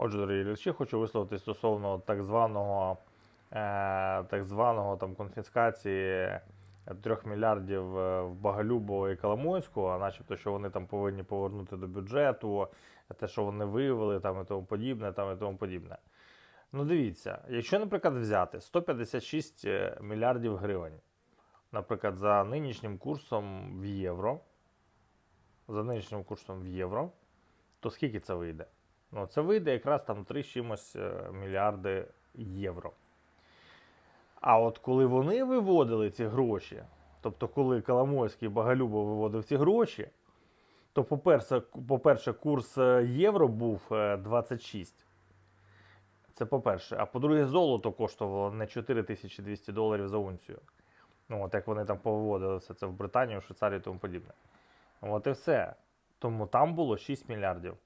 Отже, дорогі глядачі, хочу висловити стосовно так званого, е, так званого там, конфіскації 3 мільярдів е, в Боголюбова і Коломойського, а начебто, що вони там повинні повернути до бюджету, те, що вони виявили, там і тому подібне, там і тому подібне. Ну, дивіться, якщо, наприклад, взяти 156 мільярдів гривень, наприклад, за нинішнім курсом в євро, за нинішнім курсом в євро, то скільки це вийде? Ну, це вийде якраз там 3 з чимось е, мільярди євро. А от коли вони виводили ці гроші, тобто коли Коломойський і Боголюбов виводив ці гроші, то, по-перше, по-перше, курс е, євро був е, 26. Це по-перше. А по-друге, золото коштувало не 4200 доларів за унцію. Ну, от як вони там повиводили все це в Британію, Швейцарію і тому подібне. От і все. Тому там було 6 мільярдів.